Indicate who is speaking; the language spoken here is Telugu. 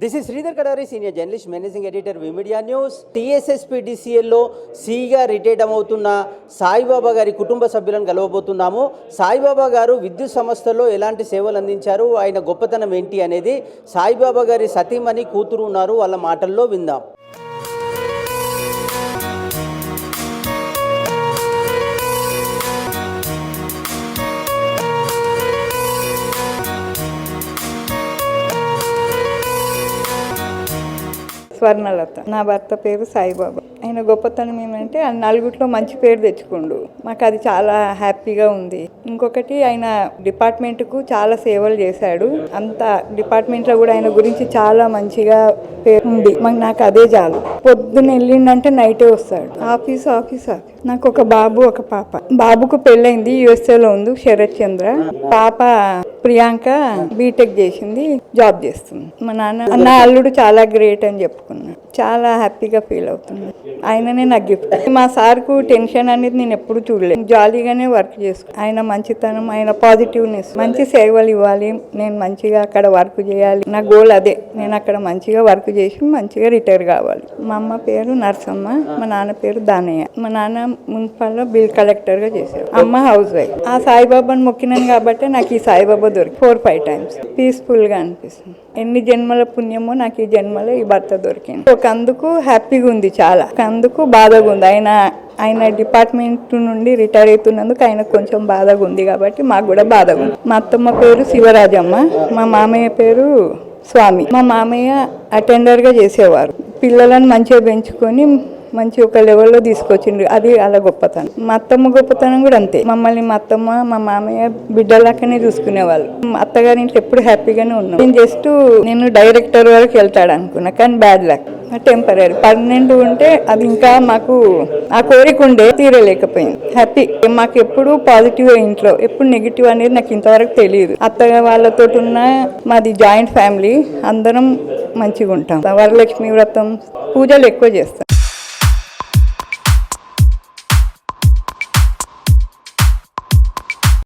Speaker 1: This is Sridhar Kadari senior journalist managing editor V media news టీఎస్ఎస్పీడీసీఎల్లో సిగా రిటైర్డ్ అవుతున్న సాయిబాబా గారి కుటుంబ సభ్యులను కలవబోతున్నాము సాయిబాబా గారు విద్యుత్ సంస్థలో ఎలాంటి సేవలు అందించారు ఆయన గొప్పతనం ఏంటి అనేది సాయిబాబా గారి సతీమణి కూతురు ఉన్నారు వాళ్ళ మాటల్లో విందాం
Speaker 2: స్వర్ణలత. నా భర్త పేరు సాయిబాబా. ఆయన గొప్పతనం ఏమంటే ఆయన నలుగురిలో మంచి పేరు తెచ్చుకుండు. మాకు అది చాలా హ్యాపీగా ఉంది. ఇంకొకటి ఆయన డిపార్ట్మెంట్కు చాలా సేవలు చేశాడు. అంత డిపార్ట్మెంట్లో కూడా ఆయన గురించి చాలా మంచిగా పేరు ఉంది. మాకు నాకు అదే చాలు. పొద్దున్న వెళ్ళిండంటే నైటే వస్తాడు. Office office office. నాకు ఒక బాబు ఒక పాప. బాబుకు పెళ్ళైంది యుఎస్ఏలో ఉంది శరత్ చంద్ర. పాప ప్రియాంక బీటెక్ చేసింది జాబ్ చేస్తుంది. మా నాన్న నా అల్లుడు చాలా గ్రేట్ అని చెప్పు చెప్పుకున్నా చాలా హ్యాపీగా ఫీల్ అవుతున్నాను ఆయననే నాకు గిఫ్ట్ మా సార్కు టెన్షన్ అనేది నేను ఎప్పుడు చూడలేదు. జాలీగానే వర్క్ చేసుకు ఆయన మంచితనం ఆయన పాజిటివ్నెస్ మంచి సేవలు ఇవ్వాలి. నేను మంచిగా అక్కడ వర్క్ చేయాలి. నా గోల్ అదే. నేను అక్కడ మంచిగా వర్క్ చేసి మంచిగా రిటైర్ కావాలి. మా అమ్మ పేరు నర్సమ్మ మా నాన్న పేరు దానయ్య. మా నాన్న మున్సిపల్లో బిల్ కలెక్టర్గా చేశారు అమ్మ హౌస్ వైఫ్ ఆ సాయిబాబాను మొక్కినాను కాబట్టి నాకు ఈ సాయిబాబా దొరికి ఫోర్ ఫైవ్ టైమ్స్ పీస్ఫుల్గా అనిపిస్తుంది. ఎన్ని జన్మల పుణ్యమో నాకు ఈ జన్మలో ఈ భర్త దొరికి దొరికింది ఒక అందుకు హ్యాపీగా ఉంది చాలా. ఒక అందుకు బాధగా ఉంది. ఆయన ఆయన డిపార్ట్మెంట్ నుండి రిటైర్ అవుతున్నందుకు ఆయన కొంచెం బాధగా ఉంది కాబట్టి మాకు కూడా బాధగా ఉంది. మా అత్తమ్మ పేరు శివరాజమ్మ. మా మామయ్య పేరు స్వామి. మా మామయ్య అటెండర్గా చేసేవారు. పిల్లలను మంచిగా పెంచుకొని మంచి ఒక లెవెల్లో తీసుకొచ్చిండు అది అలా గొప్పతనం. మా అత్తమ్మ గొప్పతనం కూడా అంతే. మమ్మల్ని మా అత్తమ్మ మా మామయ్య బిడ్డలక్కనే చూసుకునేవాళ్ళు. అత్తగారి ఇంట్లో ఎప్పుడు హ్యాపీగానే ఉన్నాం. నేను జస్ట్ నేను డైరెక్టర్ వరకు వెళ్తాడు అనుకున్నా కానీ బ్యాడ్ లక్ టెంపరీ పర్మనెంట్ ఉంటే అది ఇంకా మాకు ఆ కోరిక ఉండే తీరలేకపోయింది. హ్యాపీ మాకు ఎప్పుడు పాజిటివ్ ఇంట్లో ఎప్పుడు నెగిటివ్ అనేది నాకు ఇంతవరకు తెలియదు. అత్తగా వాళ్ళతో ఉన్న మాది జాయింట్ ఫ్యామిలీ అందరం మంచిగా ఉంటాం వరలక్ష్మి వ్రతం పూజలు ఎక్కువ చేస్తాం.